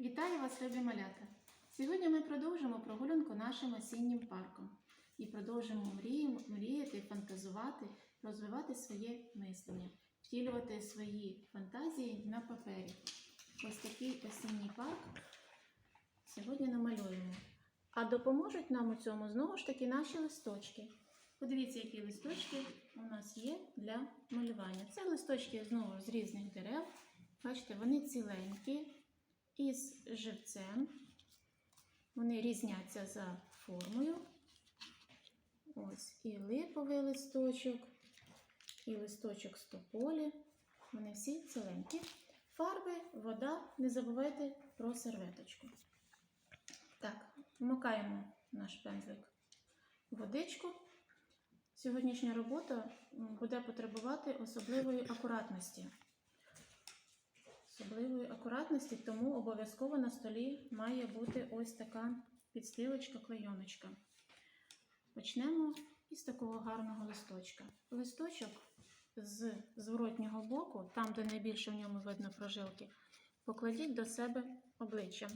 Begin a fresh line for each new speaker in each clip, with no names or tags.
Вітаю вас, любі малята! Сьогодні ми продовжимо прогулянку нашим осіннім парком і продовжимо мріяти, фантазувати, розвивати своє мислення, втілювати свої фантазії на папері. Ось такий осінній парк сьогодні намалюємо. А допоможуть нам у цьому знову ж таки наші листочки. Подивіться, які листочки у нас є для малювання. Це листочки знову з різних дерев. Бачите, вони ціленькі, із живцем. Вони різняться за формою. Ось і липовий листочок, і листочок з тополі. Вони всі ціленькі. Фарби, вода, не забувайте про серветочку. Так, вмикаємо наш пензлик водичку. Сьогоднішня робота буде потребувати особливої акуратності. Особливої акуратності, тому обов'язково на столі має бути ось така підстилочка, клейоночка. Почнемо із такого гарного листочка. Листочок з зворотнього боку, там, де найбільше в ньому видно прожилки, покладіть до себе обличчям.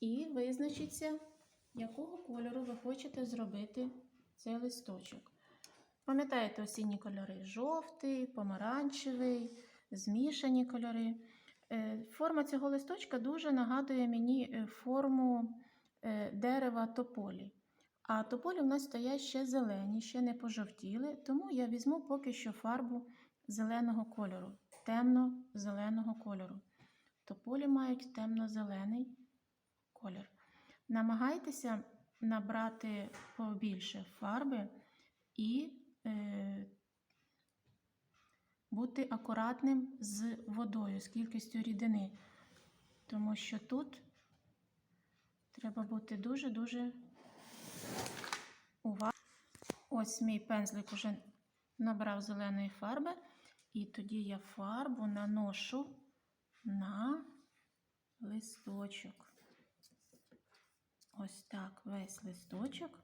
І визначіться, якого кольору ви хочете зробити цей листочок. Пам'ятаєте осінні кольори: жовтий, помаранчевий, змішані кольори. Е, Форма цього листочка дуже нагадує мені е, форму е, дерева тополі. А тополі в нас стоять ще зелені, ще не пожовтіли, тому я візьму поки що фарбу зеленого кольору, темно-зеленого кольору. Тополі мають темно-зелений колір. Намагайтеся набрати побільше фарби і бути акуратним з водою, з кількістю рідини. Тому що тут треба бути дуже-дуже уважним. Ось мій пензлик уже набрав зеленої фарби, і тоді я фарбу наношу на листочок. Ось так весь листочок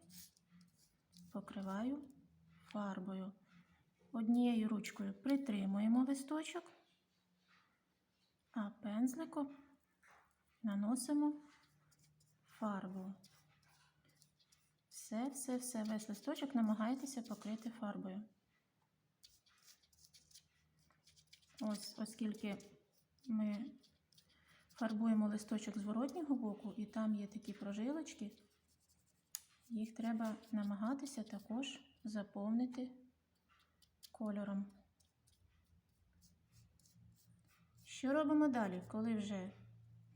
покриваю фарбою. Однією ручкою притримуємо листочок, а пензликом наносимо фарбу. Все, все, все, весь листочок намагайтеся покрити фарбою. Ось, оскільки ми фарбуємо листочок зворотнього боку, і там є такі прожилочки, їх треба намагатися також заповнити кольором. Що робимо далі, коли вже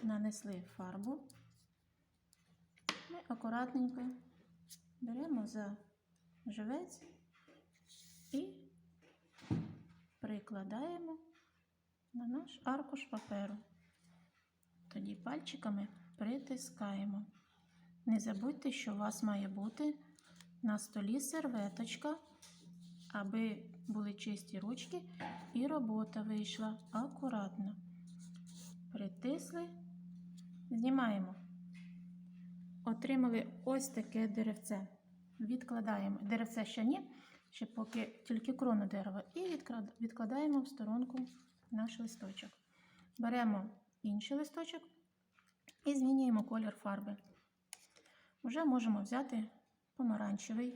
нанесли фарбу? Ми акуратненько беремо за живець і прикладаємо на наш аркуш паперу. Тоді пальчиками притискаємо. Не забудьте, що у вас має бути на столі серветочка, аби були чисті ручки і робота вийшла акуратно. Притисли, знімаємо. Отримали ось таке деревце. Відкладаємо. Деревце ще ні, ще поки тільки крону дерева. І відкладаємо в сторонку наш листочок. Беремо інший листочок і змінюємо колір фарби. Вже можемо взяти помаранчевий.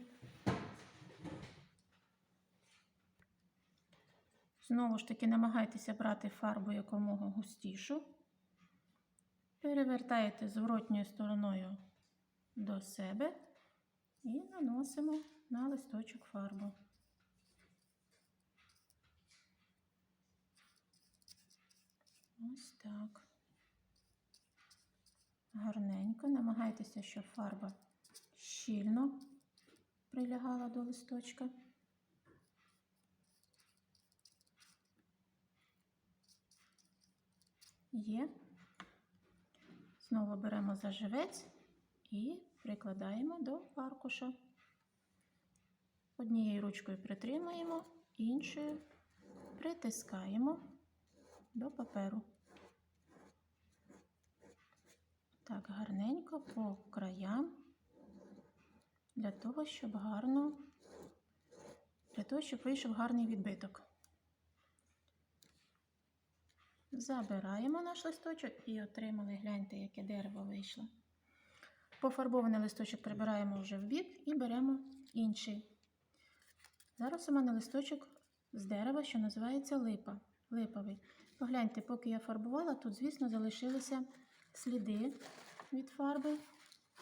Знову ж таки, намагайтеся брати фарбу якомога густішу. Перевертаєте зворотньою стороною до себе і наносимо на листочок фарбу. Ось так. Гарненько. Намагайтеся, щоб фарба щільно прилягала до листочка. Є. Знову беремо заживець і прикладаємо до аркуша. Однією ручкою притримуємо, іншою притискаємо до паперу. Так, гарненько по краям, для того, щоб гарно, для того, щоб вийшов гарний відбиток. Забираємо наш листочок і отримали, гляньте, яке дерево вийшло. Пофарбований листочок прибираємо вже в бік і беремо інший. Зараз у мене листочок з дерева, що називається липа. Липовий. Погляньте, поки я фарбувала, тут, звісно, залишилися сліди від фарби.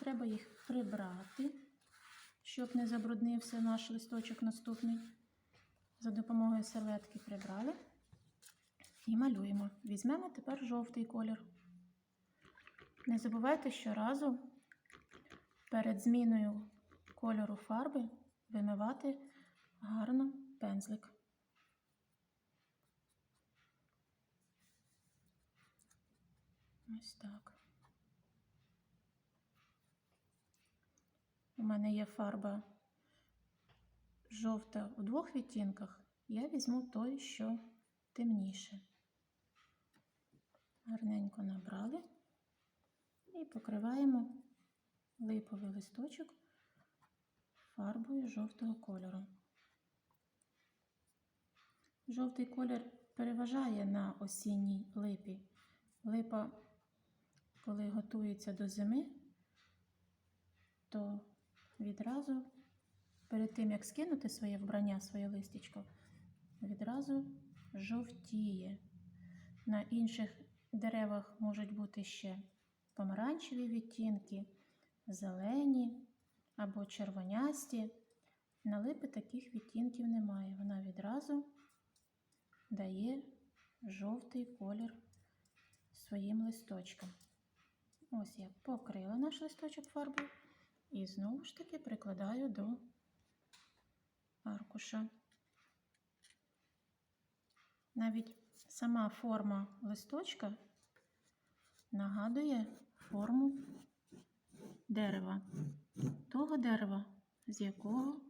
Треба їх прибрати, щоб не забруднився наш листочок наступний. За допомогою серветки прибрали і малюємо. Візьмемо тепер жовтий колір. Не забувайте щоразу перед зміною кольору фарби вимивати гарно пензлик. Ось так. У мене є фарба жовта у двох відтінках. Я візьму той, що темніше. Гарненько набрали і покриваємо липовий листочок фарбою жовтого кольору. Жовтий колір переважає на осінній липі. Липа, коли готується до зими, то відразу перед тим, як скинути своє вбрання, своє листячко, відразу жовтіє. На інших деревах можуть бути ще помаранчеві відтінки, зелені або червонясті. На липи таких відтінків немає. Вона відразу дає жовтий колір своїм листочкам. Ось я покрила наш листочок фарбою і знову ж таки прикладаю до аркуша. Навіть сама форма листочка нагадує форму дерева, того дерева, з якого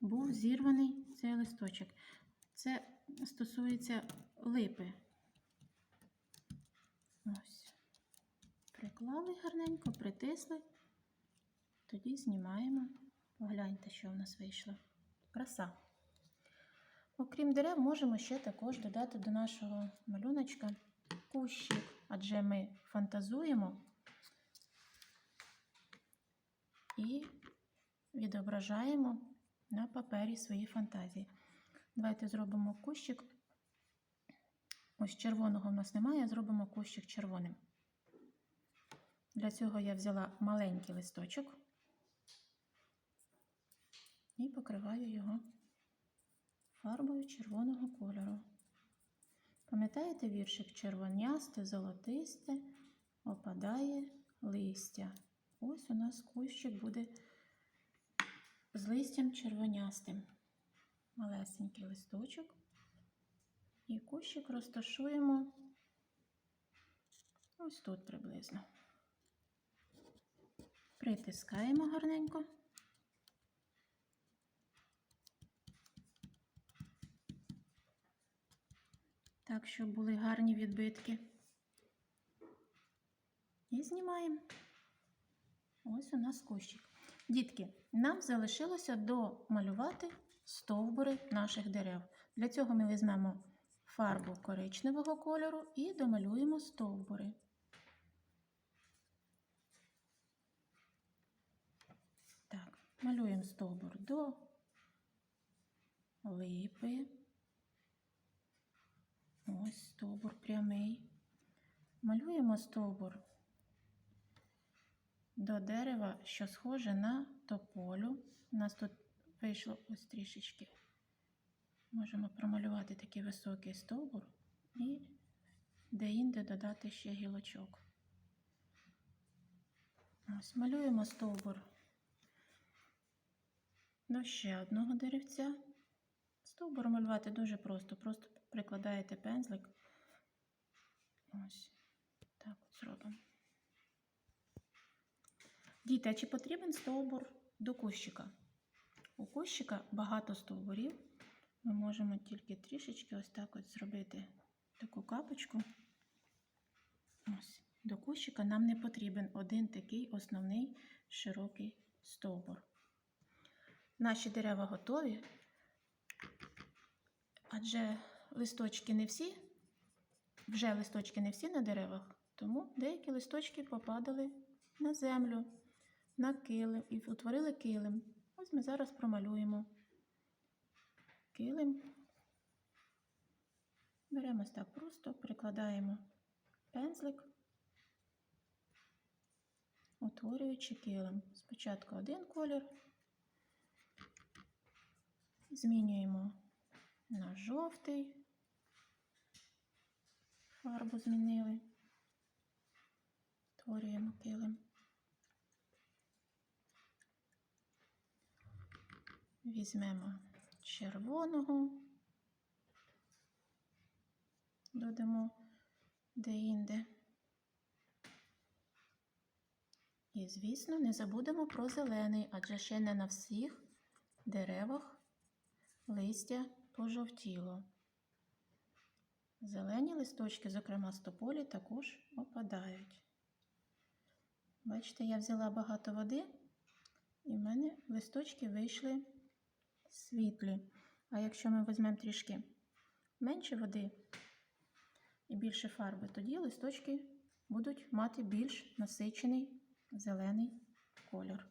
був зірваний цей листочок. Це стосується липи. Ось. Приклали гарненько, притисли, тоді знімаємо. Погляньте, що в нас вийшло. Краса. Окрім дерев, можемо ще також додати до нашого малюночка кущик, адже ми фантазуємо і відображаємо на папері свої фантазії. Давайте зробимо кущик. Ось червоного в нас немає, зробимо кущик червоним. Для цього я взяла маленький листочок і покриваю його фарбою червоного кольору. Пам'ятаєте віршик червонясте, золотисте, опадає листя. Ось у нас кущик буде з листям червонястим. Малесенький листочок. І кущик розташуємо ось тут приблизно. Притискаємо гарненько. Так, щоб були гарні відбитки. І знімаємо. Ось у нас кущик. Дітки, нам залишилося домалювати стовбури наших дерев. Для цього ми візьмемо фарбу коричневого кольору і домалюємо стовбури. Так, малюємо стовбур до липи. Ось стовбур прямий. Малюємо стовбур до дерева, що схоже на тополю. У нас тут вийшло ось трішечки. Можемо промалювати такий високий стовбур і де-інде додати ще гілочок. Ось малюємо стовбур до ще одного деревця. Стовбур малювати дуже просто. Просто прикладаєте пензлик. Ось так от зробимо. Діти, а чи потрібен стовбур до кущика? У кущика багато стовбурів. Ми можемо тільки трішечки ось так от зробити таку капочку. Ось. До кущика нам не потрібен один такий основний широкий стовбур. Наші дерева готові, адже листочки не всі вже листочки не всі на деревах, тому деякі листочки попадали на землю, на килим і утворили килим. Ось ми зараз промалюємо килим. Беремо так просто, прикладаємо пензлик, утворюючи килим. Спочатку один колір, змінюємо на жовтий, фарбу змінили, утворюємо килим. Візьмемо червоного, додамо де-інде. І, звісно, не забудемо про зелений, адже ще не на всіх деревах листя пожовтіло. Зелені листочки, зокрема стополі, також опадають. Бачите, я взяла багато води, і в мене листочки вийшли світлі. А якщо ми візьмемо трішки менше води і більше фарби, тоді листочки будуть мати більш насичений зелений колір.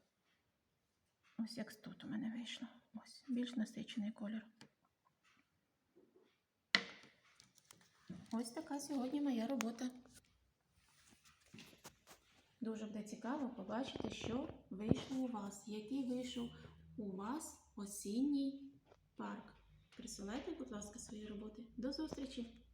Ось як тут у мене вийшло. Ось більш насичений колір. Ось така сьогодні моя робота. Дуже буде цікаво побачити, що вийшло у вас, який вийшов у вас осінній парк. Присилайте, будь ласка, свої роботи. До зустрічі!